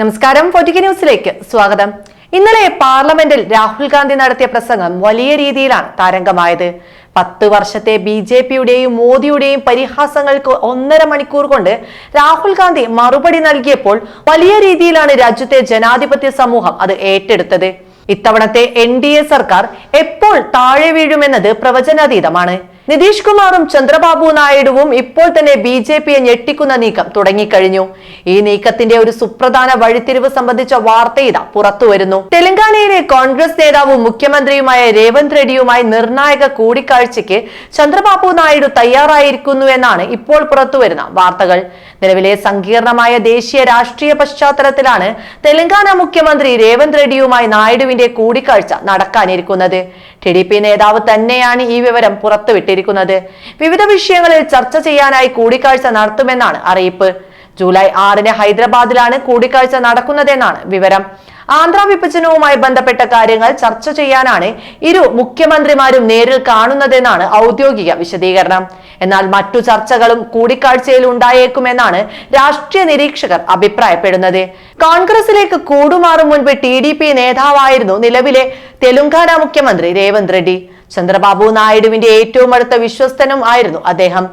നമസ്കാരം പൊറ്റിക്ക ന്യൂസിലേക്ക് സ്വാഗതം. ഇന്നലെ പാർലമെന്റിൽ രാഹുൽ ഗാന്ധി നടത്തിയ പ്രസംഗം വലിയ രീതിയിലാണ് താരംഗമായത്. പത്ത് വർഷത്തെ ബി ജെ പിയുടെയും മോദിയുടെയും പരിഹാസങ്ങൾക്ക് ഒന്നര മണിക്കൂർ കൊണ്ട് രാഹുൽ ഗാന്ധി മറുപടി നൽകിയപ്പോൾ വലിയ രീതിയിലാണ് രാജ്യത്തെ ജനാധിപത്യ സമൂഹം അത് ഏറ്റെടുത്തത്. ഇത്തവണത്തെ എൻ ഡി എ സർക്കാർ എപ്പോൾ താഴെ വീഴുമെന്നത് പ്രവചനാതീതമാണ്. നിതീഷ് കുമാറും ചന്ദ്രബാബു നായിഡുവും ഇപ്പോൾ തന്നെ ബി ജെ പിയെ ഞെട്ടിക്കുന്ന നീക്കം തുടങ്ങിക്കഴിഞ്ഞു. ഈ നീക്കത്തിന്റെ ഒരു സുപ്രധാന വഴിത്തിരിവ് സംബന്ധിച്ച വാർത്ത ഇതാ പുറത്തുവരുന്നു തെലങ്കാനയിലെ കോൺഗ്രസ് നേതാവും മുഖ്യമന്ത്രിയുമായ രേവന്ത് റെഡ്ഡിയുമായി നിർണായക കൂടിക്കാഴ്ചയ്ക്ക് ചന്ദ്രബാബു നായിഡു തയ്യാറായിരിക്കുന്നു എന്നാണ് ഇപ്പോൾ പുറത്തുവരുന്ന വാർത്തകൾ. നിലവിലെ സങ്കീർണമായ ദേശീയ രാഷ്ട്രീയ പശ്ചാത്തലത്തിലാണ് തെലങ്കാന മുഖ്യമന്ത്രി രേവന്ത് റെഡ്ഡിയുമായി നായിഡുവിന്റെ കൂടിക്കാഴ്ച നടക്കാനിരിക്കുന്നത്. ടി ഡി പി നേതാവ് തന്നെയാണ് ഈ വിവരം പുറത്തുവിട്ടിരിക്കുന്നത്. വിവിധ വിഷയങ്ങളിൽ ചർച്ച ചെയ്യാനായി കൂടിക്കാഴ്ച നടത്തുമെന്നാണ് അറിയിപ്പ്. ജൂലൈ ആറിന് ഹൈദരാബാദിലാണ് കൂടിക്കാഴ്ച നടക്കുന്നതെന്നാണ് വിവരം. ആന്ധ്ര വിഭജനവുമായി ബന്ധപ്പെട്ട കാര്യങ്ങൾ ചർച്ച ചെയ്യാനാണ് ഇരു മുഖ്യമന്ത്രിമാരും നേരിൽ കാണുന്നതെന്നാണ് ഔദ്യോഗിക വിശദീകരണം. എന്നാൽ മറ്റു ചർച്ചകളും കൂടിക്കാഴ്ചയിൽ ഉണ്ടായേക്കുമെന്നാണ് രാഷ്ട്രീയ നിരീക്ഷകർ അഭിപ്രായപ്പെടുന്നത്. കോൺഗ്രസിലേക്ക് കൂടുമാറും മുൻപ് ടി ഡി പി നേതാവായിരുന്നു നിലവിലെ തെലുങ്കാന മുഖ്യമന്ത്രി രേവന്ത് റെഡ്ഡി. ചന്ദ്രബാബു നായിഡുവിന്റെ ഏറ്റവും അടുത്ത വിശ്വസ്തനും ആയിരുന്നു അദ്ദേഹം.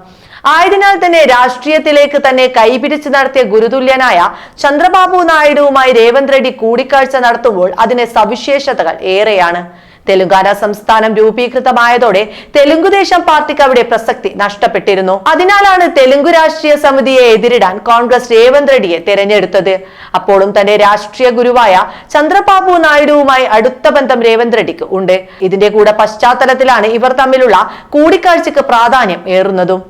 ആയതിനാൽ തന്നെ രാഷ്ട്രീയത്തിലേക്ക് തന്നെ കൈപിടിച്ച് നടത്തിയ ഗുരുതുല്യനായ ചന്ദ്രബാബു നായിഡുവുമായി രേവന്ത് റെഡ്ഡി കൂടിക്കാഴ്ച നടത്തുമ്പോൾ അതിന് സവിശേഷതകൾ ഏറെയാണ്. തെലുങ്കാന സംസ്ഥാനം രൂപീകൃതമായതോടെ തെലുങ്കുദേശം പാർട്ടിക്ക് അവിടെ പ്രസക്തി നഷ്ടപ്പെട്ടിരുന്നു. അതിനാലാണ് തെലുങ്കു രാഷ്ട്രീയ സമിതിയെ എതിരിടാൻ കോൺഗ്രസ് രേവന്ത് റെഡ്ഡിയെ തെരഞ്ഞെടുത്തത്. അപ്പോഴും തന്റെ രാഷ്ട്രീയ ഗുരുവായ ചന്ദ്രബാബു നായിഡുവുമായി അടുത്ത ബന്ധം രേവന്ത് റെഡ്ഡിക്ക് ഉണ്ട്. ഇതിന്റെ കൂടെ പശ്ചാത്തലത്തിലാണ് ഇവർ തമ്മിലുള്ള കൂടിക്കാഴ്ചക്ക് പ്രാധാന്യം ഏറുന്നതും.